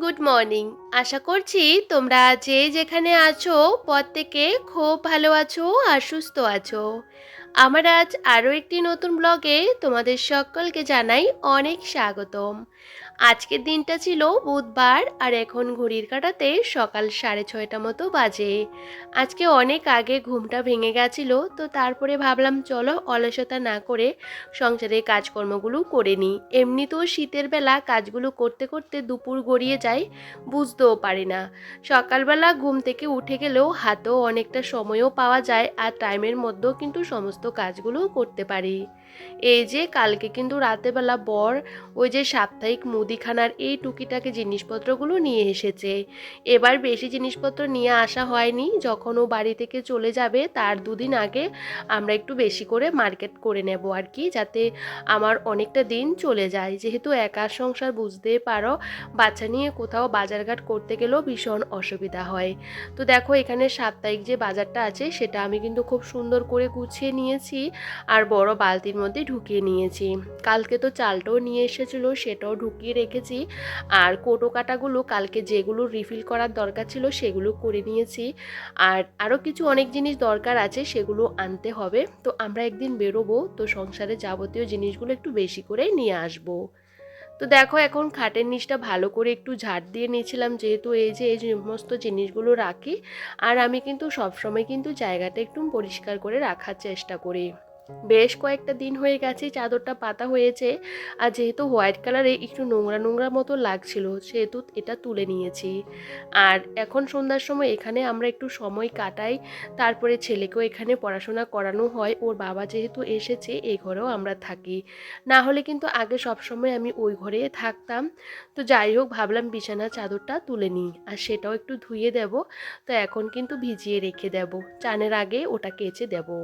Good morning. আশা করছি তোমরা যে যেখানে আছো, প্রত্যেকে খুব ভালো আছো আর সুস্থ আছো। আমার আজ আরও একটি নতুন ব্লগে তোমাদের সকলকে জানাই অনেক স্বাগতম। আজকের দিনটা ছিল বুধবার আর এখন ঘড়ির কাটাতে সকাল সাড়ে ছয়টা মতো বাজে। আজকে অনেক আগে ঘুমটা ভেঙে গেছিল, তো তারপরে ভাবলাম চলো অলসতা না করে সংসারের কাজকর্মগুলো করে নিই। এমনিতেও শীতের বেলা কাজগুলো করতে করতে দুপুর গড়িয়ে যায়, বুঝতেও পারি না। সকালবেলা ঘুম থেকে উঠে গেলেও হাতেও অনেকটা সময়ও পাওয়া যায় আর টাইমের মধ্যেও কিন্তু সমস্ত কাজগুলো করতে পারি। এই যে কালকে কিন্তু রাতেবেলা বর ওই যে সাপ্তাহিক মুদিখানার এই টুকিটাকি জিনিসপত্রগুলো নিয়ে এসেছে। এবার বেশি জিনিসপত্র নিয়ে আসা হয়নি, যখন ও বাড়ি থেকে চলে যাবে তার দুদিন আগে আমরা একটু বেশি করে মার্কেট করে নেব আর কি, যাতে আমার অনেকটা দিন চলে যায়। যেহেতু একার সংসার বুঝতে পারো, বাচ্চা নিয়ে কোথাও বাজারঘাট করতে গেলেও ভীষণ অসুবিধা হয়। তো দেখো এখানে সাপ্তাহিক যে বাজারটা আছে সেটা আমি কিন্তু খুব সুন্দর করে গুছিয়ে নিয়েছি। আর বড় বালতির মধ্যে ঢুকিয়ে নিয়েছি। কালকে তো চালটাও নিয়ে এসেছিল, সেটাও ঢুকিয়ে রেখেছি। আর কোটো কাটাগুলো কালকে যেগুলো রিফিল করার দরকার ছিল সেগুলো করে নিয়েছি। আর আরও কিছু অনেক জিনিস দরকার আছে, সেগুলো আনতে হবে। তো আমরা একদিন বেরোবো, তো সংসারে যাবতীয় জিনিসগুলো একটু বেশি করে নিয়ে আসব। তো দেখো এখন খাটের নিচটা ভালো করে একটু ঝাড় দিয়ে নিয়েছিলাম, যেহেতু এই যে এই সমস্ত জিনিসগুলো রাখি। আর আমি কিন্তু সবসময় কিন্তু জায়গাটা একটু পরিষ্কার করে রাখার চেষ্টা করি। বেশ কয়েকটা দিন হয়ে গেছে, চাদরটা পাতা হয়েছে আর যেহেতু হোয়াইট কালারে একটু নোংরা নোংরা মতো লাগছিল, সেহেতু এটা তুলে নিয়েছি। আর এখন সন্ধ্যার সময় এখানে আমরা একটু সময় কাটাই, তারপরে ছেলেকেও এখানে পড়াশোনা করানো হয়, ওর বাবা যেহেতু এসেছে এই ঘরেও আমরা থাকি। না হলে কিন্তু আগে সবসময় আমি ওই ঘরে থাকতাম। তো যাই হোক, ভাবলাম বিছানা চাদরটা তুলে নিই আর সেটাও একটু ধুয়ে দেব। তো এখন কিন্তু ভিজিয়ে রেখে দেব। চানের আগে ওটা কেচে দেবো।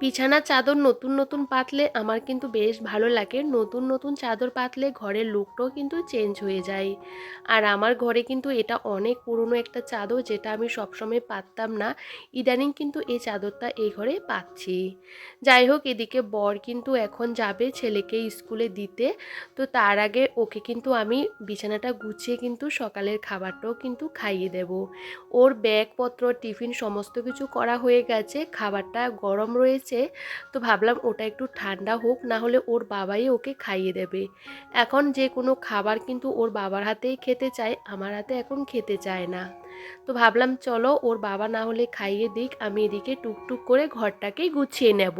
বিছানার চাদর নতুন নতুন পাতলে আমার কিন্তু বেশ ভালো লাগে। নতুন নতুন চাদর পাতলে ঘরের লুকটাও কিন্তু চেঞ্জ হয়ে যায়। আর আমার ঘরে কিন্তু এটা অনেক পুরনো একটা চাদর যেটা আমি সবসময় পাততাম না। ইদানিং কিন্তু এই চাদরটা এই ঘরে পাচ্ছি। যাই হোক, এদিকে বর কিন্তু এখন যাবে ছেলেকে স্কুলে দিতে। তো তার আগে ওকে কিন্তু আমি বিছানাটা গুছিয়ে কিন্তু সকালের খাবারটাও কিন্তু খাইয়ে দেব। ওর ব্যাগপত্র, টিফিন, সমস্ত কিছু করা হয়ে গেছে। খাবারটা গরম রয়েছে। এসেছে তো ভাবলাম ওটা একটু ঠান্ডা হোক, না হলে ওর বাবাই ওকে খাইয়ে দেবে। এখন যে কোনো খাবার কিন্তু ওর বাবার হাতেই খেতে চায়, আমার হাতে এখন খেতে চায় না। তো ভাবলাম চলো ওর বাবা না হলে খাইয়ে দিক, আমি এদিকে টুকটুক করে ঘরটাকেই গুছিয়ে নেব।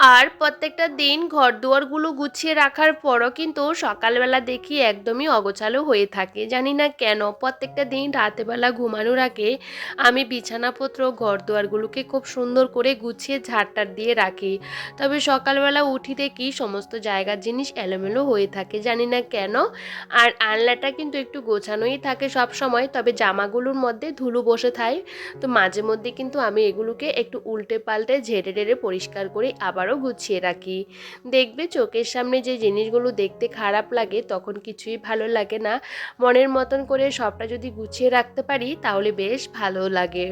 আর প্রত্যেকটা দিন ঘর দুয়ারগুলো গুছিয়ে রাখার পরও কিন্তু সকালবেলা দেখি একদমই অগোছালো হয়ে থাকে। জানি না কেন, প্রত্যেকটা দিন রাতেবেলা ঘুমানোর আগে আমি বিছানাপত্র ঘর দুয়ারগুলোকে খুব সুন্দর করে গুছিয়ে ঝাড়টার দিয়ে রাখি। তবে সকালবেলা উঠি দেখি সমস্ত জায়গার জিনিস এলোমেলো হয়ে থাকে, জানি না কেন। আর আনলাটা কিন্তু একটু গোছানোই থাকে সব সময় তবে জামাগুলোর মধ্যে ধুলো বসে থাকে। তো মাঝে মধ্যে কিন্তু আমি এগুলোকে একটু উল্টে পাল্টে ঝেড়ে ঢেড়ে পরিষ্কার করি আবার আবারও গুছিয়ে রাখি। দেখবে চোখের সামনে যে জিনিসগুলো দেখতে খারাপ লাগে, তখন কিছুই ভালো লাগে না। মনের মতন করে সবটা যদি গুছিয়ে রাখতে পারি, তাহলে বেশ ভালো লাগে।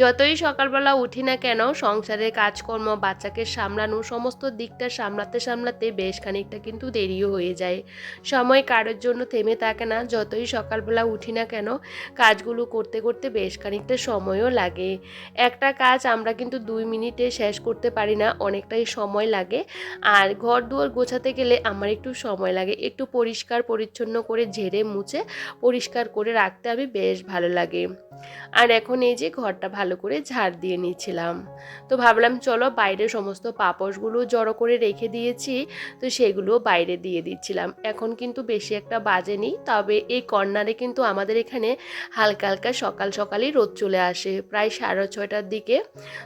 যতই সকালবেলা উঠি না কেন, সংসারের কাজকর্ম, বাচ্চাকে সামলানো, সমস্ত দিকটা সামলাতে সামলাতে বেশ খানিকটা কিন্তু দেরিও হয়ে যায়। সময় কারোর জন্য থেমে থাকে না। যতই সকালবেলা উঠি না কেন, কাজগুলো করতে করতে বেশ খানিকটা সময়ও লাগে। একটা কাজ আমরা কিন্তু দুই মিনিটে শেষ করতে পারি না, অনেকটাই অনেকটাই সময় লাগে। আর ঘর দুয়ার গোছাতে গেলে আমার একটু সময় লাগে। একটু পরিষ্কার পরিচ্ছন্ন করে ঝেড়ে মুছে পরিষ্কার করে রাখতে আমি বেশ ভালো লাগে। আর এখন এই যে ঘরটা ভালো করে ঝাড় দিয়ে নিচ্ছিলাম। তো ভাবলাম চলো বাইরে সমস্ত পাপসগুলো জড়ো করে রেখে দিয়েছি। তো সেগুলো বাইরে দিয়ে দিচ্ছিলাম। এখন কিন্তু বেশি একটা বাজেনি তবে এই কর্নারে কিন্তু আমাদের এখানে হালকা হালকা সকাল সকালই রোদ চলে আসে। প্রায় সাড়ে ছয়টার দিকে।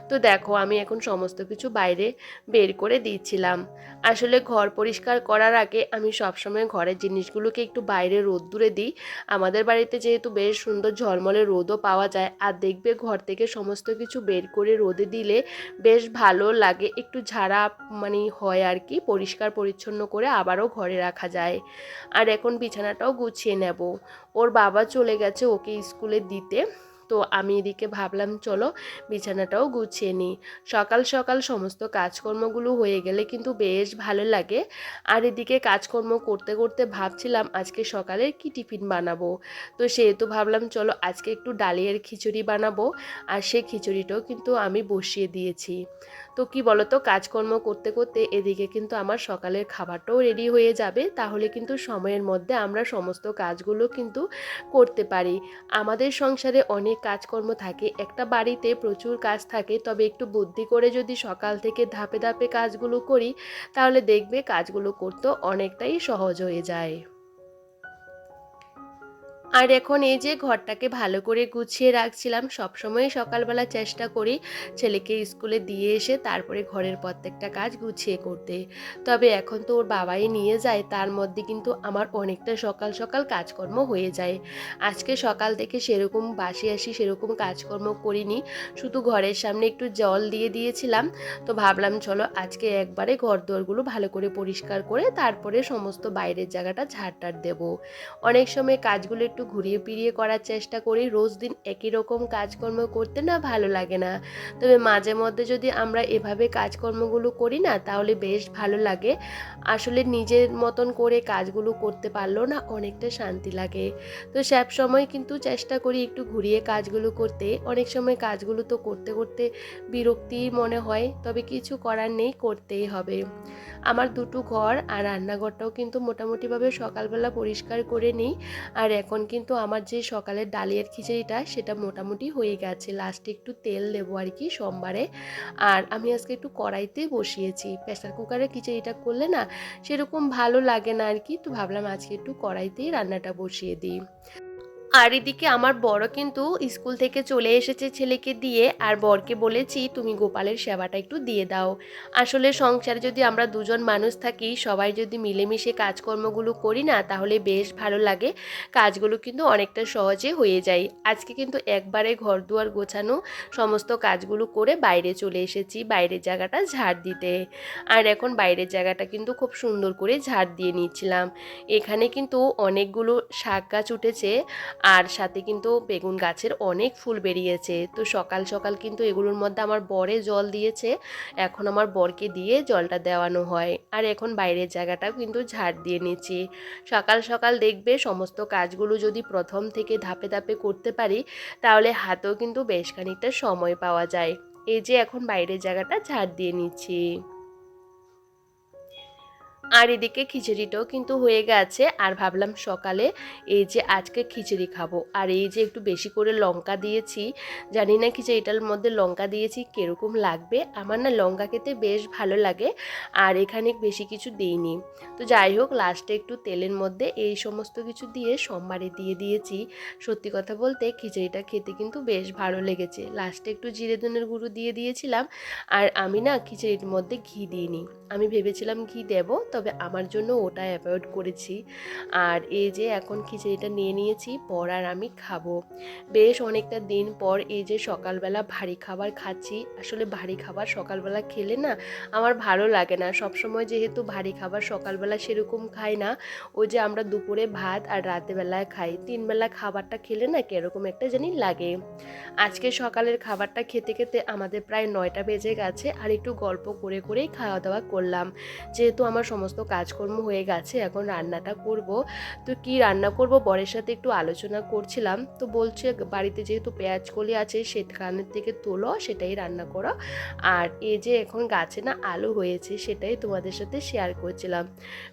তো দেখো আমি এখন সমস্ত কিছু বাইরে বের করে দিচ্ছিলাম। আসলে ঘর পরিষ্কার করার আগে আমি সবসময় ঘরের জিনিসগুলোকে একটু বাইরে রোদ্দুরে দিই। আমাদের বাড়িতে যেহেতু বেশ সুন্দর ঝলমলে রোদও পাওয়া যায়, আর দেখবে ঘর থেকে সমস্ত কিছু বের করে রোদে দিলে বেশ ভালো লাগে। একটু ঝাড়া মানে হয় আর কি, পরিষ্কার পরিচ্ছন্ন করে আবারও ঘরে রাখা যায়। আর এখন বিছানাটাও গুছিয়ে নেব। ওর বাবা চলে গেছে ওকে স্কুলে দিতে। তো আমি এদিকে ভাবলাম, চলো বিছানাটাও গুছিয়ে নিই। সকাল সকাল সমস্ত কাজকর্মগুলো হয়ে গেলে কিন্তু বেশ ভালো লাগে। আর এদিকে কাজকর্ম করতে করতে ভাবছিলাম, আজকে সকালের কি টিফিন বানাবো? তো সেহেতু ভাবলাম, চলো আজকে একটু ডালিয়ার খিচুড়ি বানাবো। আর সেই খিচুড়িটাও কিন্তু আমি বসিয়ে দিয়েছি। তো কি বলতো, কাজকর্ম করতে করতে এদিকে কিন্তু আমার সকালের খাবারটাও রেডি হয়ে যাবে। তাহলে কিন্তু সময়ের মধ্যে আমরা সমস্ত কাজগুলো কিন্তু করতে পারি। আমাদের সংসারে অনেক কাজকর্ম থাকে। একটা বাড়িতে প্রচুর কাজ থাকে, তবে একটু বুদ্ধি করে যদি সকাল থেকে ধাপে ধাপে কাজগুলো করি, তাহলে দেখবে কাজগুলো করতে অনেকটাই সহজ হয়ে যায়। আর এখন এই যে ঘরটাকে ভালো করে গুছিয়ে রাখছিলাম সবসময় সকালবেলা চেষ্টা করি ছেলেকে স্কুলে দিয়ে এসে তারপরে ঘরের প্রত্যেকটা কাজ গুছিয়ে করতে। তবে এখন তো ওর বাবাই নিয়ে যায়, তার মধ্যে কিন্তু আমার অনেকটা সকাল সকাল কাজকর্ম হয়ে যায়। আজকে সকাল থেকে সেরকম বাসি আসি সেরকম কাজকর্ম করিনি, শুধু ঘরের সামনে একটু জল দিয়ে দিয়েছিলাম। তো ভাবলাম চলো আজকে একবারে ঘর দোরগুলো ভালো করে পরিষ্কার করে তারপরে সমস্ত বাইরের জায়গাটা ঝাড়টার দেবো। অনেক সময় কাজগুলো একটু ঘুরিয়ে ফিরিয়ে করার চেষ্টা করি। রোজ দিন একই রকম কাজকর্ম করতে না ভালো লাগে না। তবে মাঝে মধ্যে যদি আমরা এভাবে কাজকর্মগুলো করি না, তাহলে বেশ ভালো লাগে। আসলে নিজের মতন করে কাজগুলো করতে পারলেও না অনেকটা শান্তি লাগে। তো সব সময় কিন্তু চেষ্টা করি একটু ঘুরিয়ে কাজগুলো করতে। অনেক সময় কাজগুলো তো করতে করতে বিরক্তি মনে হয়, তবে কিছু করার নেই, করতেই হবে। আমার দুটো ঘর আর রান্নাঘরটাও কিন্তু মোটামুটিভাবে সকালবেলা পরিষ্কার করে নিই। আর এখন কিন্তু আমার যে সকালের ডালিয়ার খিচুড়িটা সেটা মোটামুটি হয়ে গেছে। লাস্টে একটু তেল দেবো আর কি সোমবারে। আর আমি আজকে একটু কড়াইতে বসিয়েছি। প্রেশার কুকারে খিচুড়িটা করলে না সেরকম ভালো লাগে না আর কি। তো ভাবলাম আজকে একটু কড়াইতেই রান্নাটা বসিয়ে দিই। আর এদিকে আমার বড় কিন্তু স্কুল থেকে চলে এসেছে ছেলেকে দিয়ে, আর বরকে বলেছি, তুমি গোপালের সেবাটা একটু দিয়ে দাও। আসলে সংসারে যদি আমরা দুজন মানুষ থাকি, সবাই যদি মিলেমিশে কাজকর্মগুলো করি না, তাহলে বেশ ভালো লাগে। কাজগুলো কিন্তু অনেকটা সহজে হয়ে যায়। আজকে কিন্তু একবারে ঘর দুয়ার গোছানো সমস্ত কাজগুলো করে বাইরে চলে এসেছি, বাইরের জায়গাটা ঝাড় দিতে। আর এখন বাইরের জায়গাটা কিন্তু খুব সুন্দর করে ঝাড় দিয়ে নিচ্ছিলাম। এখানে কিন্তু অনেকগুলো শাক গাছ উঠেছে। আর সাথে কিন্তু বেগুন গাছের অনেক ফুল বেরিয়েছে। তো সকাল সকাল কিন্তু এগুলোর মধ্যে আমার বরে জল দিয়েছে। এখন আমার বরকে দিয়ে জলটা দেওয়ানো হয়। আর এখন বাইরের জায়গাটাও কিন্তু ঝাড় দিয়ে নিচ্ছি। সকাল সকাল দেখবে সমস্ত কাজগুলো যদি প্রথম থেকে ধাপে ধাপে করতে পারি, তাহলে হাতেও কিন্তু বেশ খানিকটা সময় পাওয়া যায়। এই যে এখন বাইরের জায়গাটা ঝাড় দিয়ে নিচ্ছি। আর এদিকে খিচুড়িটাও কিন্তু হয়ে গেছে। আর ভাবলাম সকালে এই যে আজকে খিচুড়ি খাব। আর এই যে একটু বেশি করে লঙ্কা দিয়েছি, জানি না খিচুড়িটার মধ্যে লঙ্কা দিয়েছি কীরকম লাগবে। আমার না লঙ্কা খেতে বেশ ভালো লাগে, আর এখানে বেশি কিছু দিইনি। তো যাই হোক লাস্টে একটু তেলের মধ্যে এই সমস্ত কিছু দিয়ে সোমবারে দিয়ে দিয়েছি। সত্যি কথা বলতে খিচুড়িটা খেতে কিন্তু বেশ ভালো লেগেছে। লাস্টে একটু জিরে ধনের গুঁড়ো দিয়ে দিয়েছিলাম, আর আমি না খিচুড়ির মধ্যে ঘি দিইনি। আমি ভেবেছিলাম ঘি দেবো তবে আমার জন্য ওটা অ্যাভয়েড করেছি। আর এই যে এখন খিচুড়িটা নিয়ে নিয়েছি পর আর আমি খাব। বেশ অনেকটা দিন পর এই যে সকালবেলা ভারী খাবার খাচ্ছি। আসলে ভারী খাবার সকালবেলা খেলে না আমার ভালো লাগে না। সবসময় যেহেতু ভারী খাবার সকালবেলা সেরকম খাই না। ওই যে আমরা দুপুরে ভাত আর রাতেবেলায় খাই। তিনবেলা খাবারটা খেলে না কীরকম একটা জানি লাগে। আজকে সকালের খাবারটা খেতে খেতে আমাদের প্রায় নয়টা বেজে গেছে। আর একটু গল্প করে করেই খাওয়া দাওয়া করলাম। যেহেতু আমার সমস্ত কাজকর্ম হয়ে গেছে, এখন রান্নাটা করব। তো কি রান্না করব? বরের সাথে একটু আলোচনা করছিলাম। তো বলছে বাড়িতে যেহেতু পেঁয়াজ কলি আছে সেখানের থেকে তোলো, সেটাই রান্না করো। আর এই যে এখন গাছে না আলু হয়েছে, সেটাই তোমাদের সাথে শেয়ার করছিলাম।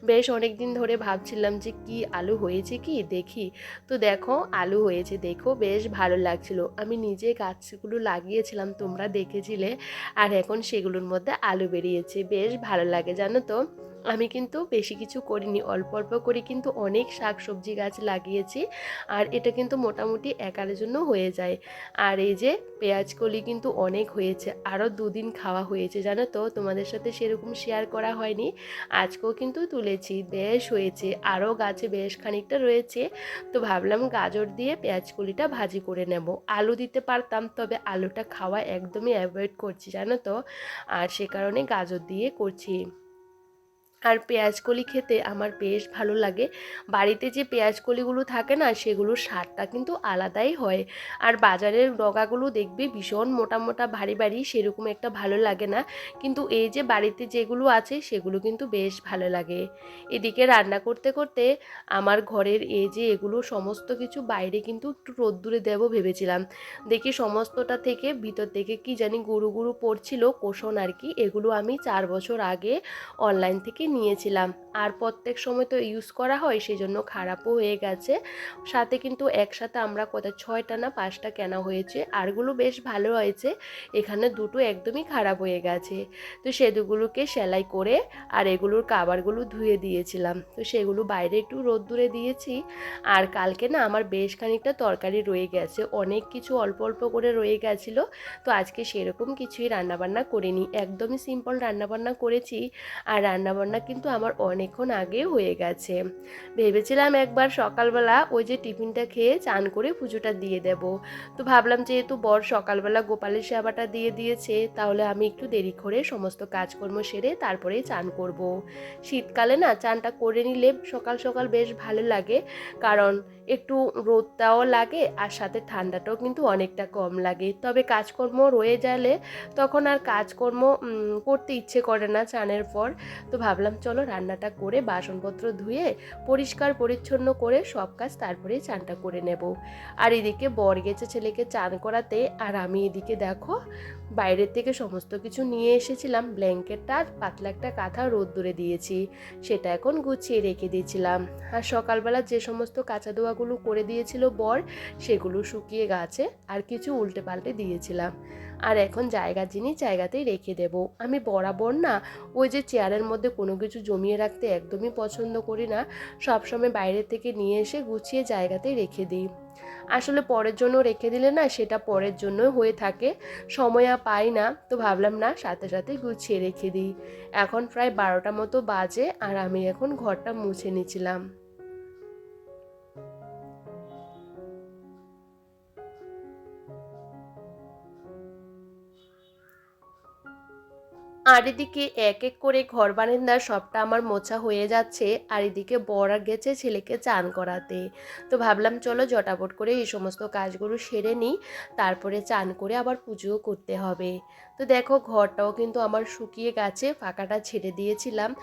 বেশ অনেক দিন ধরে ভাবছিলাম যে কি আলু হয়েছে কি? দেখি। তো দেখো, আলু হয়েছে, দেখো, বেশ ভালো লাগছিল। আমি নিজে গাছগুলো লাগিয়েছিলাম, তোমরা দেখেছিলে। আর এখন সেগুলোর মধ্যে আলু বেরিয়েছে, বেশ ভালো লাগে, জানো তো? আমি কিন্তু বেশি কিছু করিনি। অল্প অল্প করে কিন্তু অনেক শাক সবজি গাছ লাগিয়েছি আর এটা কিন্তু মোটামুটি একারের জন্য হয়ে যায়। আর এই যে পেঁয়াজ কলি কিন্তু অনেক হয়েছে, আরও দুদিন খাওয়া হয়েছে, জানো তো? তোমাদের সাথে সেরকম শেয়ার করা হয়নি। আজকেও কিন্তু তুলেছি, বেশ হয়েছে, আরও গাছে বেশ খানিকটা রয়েছে। তো ভাবলাম গাজর দিয়ে পেঁয়াজ কলিটা ভাজি করে নেব। আলু দিতে পারতাম, তবে আলুটা খাওয়া একদমই অ্যাভয়েড করছি, জানো তো? আর সে কারণে গাজর দিয়ে করছি। আর পেঁয়াজ কলি খেতে আমার বেশ ভালো লাগে। বাড়িতে যে পেঁয়াজ কলিগুলো থাকে না, সেগুলোর স্বাদটা কিন্তু আলাদাই হয়। আর বাজারের ডগাগুলো দেখবে ভীষণ মোটা মোটা, ভারী ভারী, সেরকম একটা ভালো লাগে না। কিন্তু এই যে বাড়িতে যেগুলো আছে, সেগুলো কিন্তু বেশ ভালো লাগে। এদিকে রান্না করতে করতে আমার ঘরের এই যে এগুলো সমস্ত কিছু বাইরে কিন্তু একটু রোদ্দুরে দেবো ভেবেছিলাম। দেখি সমস্তটা থেকে ভিতর থেকে কি জানি গুরু গুরু পড়ছিল কোষণ আর কি। এগুলো আমি চার বছর আগে অনলাইন থেকে নিয়েছিলাম। আর প্রত্যেক সময় তো ইউজ করা হয় সেই জন্য খারাপও হয়ে গেছে। সাথে কিন্তু একসাথে আমরা কত ছয়টা না পাঁচটা কেনা হয়েছে। আরগুলো বেশ ভালো হয়েছে। এখানে দুটো একদমই খারাপ হয়ে গেছে। তো সেগুলোকে সেলাই করে আর এগুলোর কাবারগুলো ধুয়ে দিয়েছিলাম। তো সেগুলো বাইরে একটু রোদ্দুরে দিয়েছি। আর কালকে না আমার বেশ খানিকটা তরকারি রয়ে গেছে। অনেক কিছু অল্প অল্প করে রয়ে গেছিল। তো আজকে সেরকম কিছুই রান্নাবান্না করিনি। একদমই সিম্পল রান্নাবান্না করেছি। আর রান্নাবান্না কিন্তু আমার অনেকক্ষণ আগে হয়ে গেছে। ভেবেছিলাম একবার সকালবেলা ওই যে টিফিনটা খেয়ে চান করে পুজোটা দিয়ে দেব। তো ভাবলাম যেহেতু বর সকালবেলা গোপালের সেবাটা দিয়ে দিয়েছে, তাহলে আমি একটু দেরি করে সমস্ত কাজকর্ম সেরে তারপরেই চান করব। শীতকালে না চানটা করে নিলে সকাল সকাল বেশ ভালো লাগে। কারণ একটু রোদটাও লাগে আর সাথে ঠান্ডাটাও কিন্তু অনেকটা কম লাগে। তবে কাজকর্ম রয়ে গেলে তখন আর কাজকর্ম করতে ইচ্ছে করে না চানের পর। তো ভাবলাম চলো রান্নাটা করে বাসনপত্র ধুয়ে পরিষ্কার পরিচ্ছন্ন করে সব কাজ তারপরেই চানটা করে নেব। আর এদিকে বর গেছে ছেলেকে চান করাতে আর আমি এদিকে দেখো বাইরের থেকে সমস্ত কিছু নিয়ে এসেছিলাম। ব্ল্যাঙ্কেটটা আর পাতলা একটা কাঁথা রোদ রোদ্দুরে দিয়েছি। সেটা এখন গুছিয়ে রেখে দিয়েছিলাম। আর সকালবেলা যে সমস্ত কাঁচা দোয়াগুলো করে দিয়েছিল বর, সেগুলো শুকিয়ে গাছে, আর কিছু উল্টে পাল্টে দিয়েছিলাম। আর এখন জায়গা জিনিস জায়গাতেই রেখে দেব। আমি বরাবর না, ওই যে চেয়ারের মধ্যে কোনো কিছু জমিয়ে রাখতে একদমই পছন্দ করি না, সবসময় বাইরে থেকে নিয়ে এসে গুছিয়ে জায়গাতেই রেখে দিই। আসলে পরের জন্য রেখে দিলে না, সেটা পরের জন্যই হয়ে থাকে, সময় আর পাই না, তো ভাবলাম না, সাথে সাথে গুছিয়ে রেখে দিই। এখন প্রায় বারোটা মতো বাজে, আর আমি এখন ঘরটা মুছে নিচ্ছিলাম আর এদিকে এক এক করে ঘর বারান্দার সবটা আমার মোছা হয়ে যাচ্ছে, আর এদিকে বর গেছে ছেলেকে চান করাতে। তো ভাবলাম, চলো জটাপট করে এই সমস্ত কাজগুলো সেরে নিই, তারপরে চান করে আবার পুজোও করতে হবে। তো দেখো, ঘরটাও কিন্তু আমার শুকিয়ে গেছে, ফাঁকাটা ছেড়ে দিয়েছিলাম।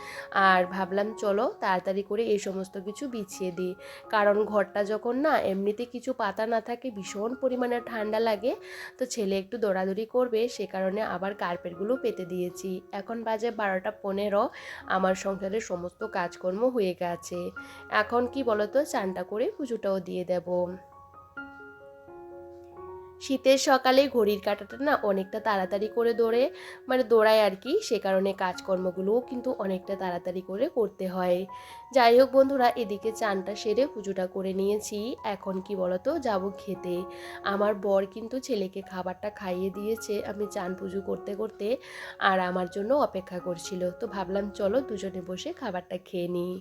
আর ভাবলাম, চলো তাড়াতাড়ি করে এই সমস্ত কিছু বিছিয়ে দিই। কারণ ঘরটা যখন না এমনিতে কিছু পাতা না থাকে, ভীষণ পরিমাণে ঠান্ডা লাগে। তো ছেলে একটু দৌড়াদৌড়ি করবে, সে কারণে আবার কার্পেটগুলো পেতে দিয়েছি। এখন বাজে বারোটা পনেরো, আমার সংসারের সমস্ত কাজকর্ম হয়ে গেছে। এখন কি বলতো? চানটা করে পুজোটাও দিয়ে দেবো। শীতের সকালে ঘড়ির কাঁটাটা না অনেকটা তাড়াতাড়ি করে দৌড়ে মানে দৌড়ায় আর কি। সে কারণে কাজকর্মগুলোও কিন্তু অনেকটা তাড়াতাড়ি করে করতে হয়। যাই হোক বন্ধুরা, এদিকে চানটা সেরে পুজোটা করে নিয়েছি। এখন কি বলতো, যাব খেতে। আমার বর কিন্তু ছেলেকে খাবারটা খাইয়ে দিয়েছে, আমি চান পুজো করতে করতে, আর আমার জন্য অপেক্ষা করছিল। তো ভাবলাম, চলো দুজনে বসে খাবারটা খেয়ে নিই।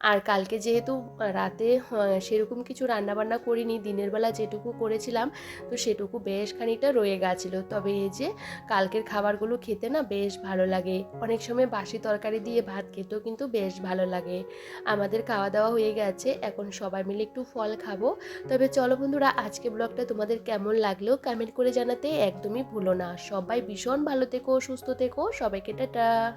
আর কালকে যেহেতু রাতে সেরকম কিছু রান্নাবান্না করিনি, দিনের বেলা যেটুকু করেছিলাম, তো সেটুকু বেশ খানিকটা রয়ে গেছিল। তবে এই যে কালকের খাবারগুলো খেতে না বেশ ভালো লাগে। অনেক সময় বাসি তরকারি দিয়ে ভাত খেতেও কিন্তু বেশ ভালো লাগে। আমাদের খাওয়া দাওয়া হয়ে গেছে, এখন সবাই মিলে একটু ফল খাব। তবে চলো বন্ধুরা, আজকে ব্লগটা তোমাদের কেমন লাগল কমেন্ট করে জানাতে একদমই ভুলো না। সবাই ভীষণ ভালো থেকো, সুস্থ থেকো, সবাইকে টাটা।